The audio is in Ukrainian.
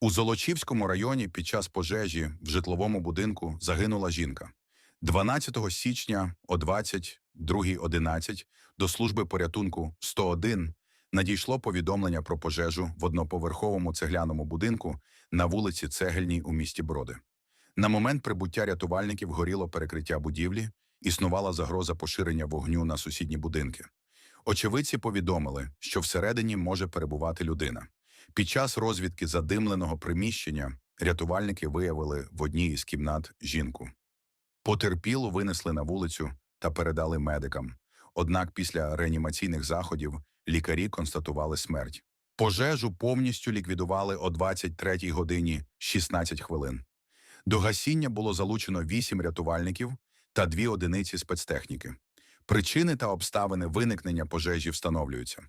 У Золочівському районі під час пожежі в житловому будинку загинула жінка. 12 січня о 22.11 до служби порятунку 101 надійшло повідомлення про пожежу в одноповерховому цегляному будинку на вулиці Цегельній у місті Броди. На момент прибуття рятувальників горіло перекриття будівлі, існувала загроза поширення вогню на сусідні будинки. Очевидці повідомили, що всередині може перебувати людина. Під час розвідки задимленого приміщення рятувальники виявили в одній із кімнат жінку. Потерпілу винесли на вулицю та передали медикам. Однак після реанімаційних заходів лікарі констатували смерть. Пожежу повністю ліквідували о 23 годині 16 хвилин. До гасіння було залучено 8 рятувальників та 2 одиниці спецтехніки. Причини та обставини виникнення пожежі встановлюються.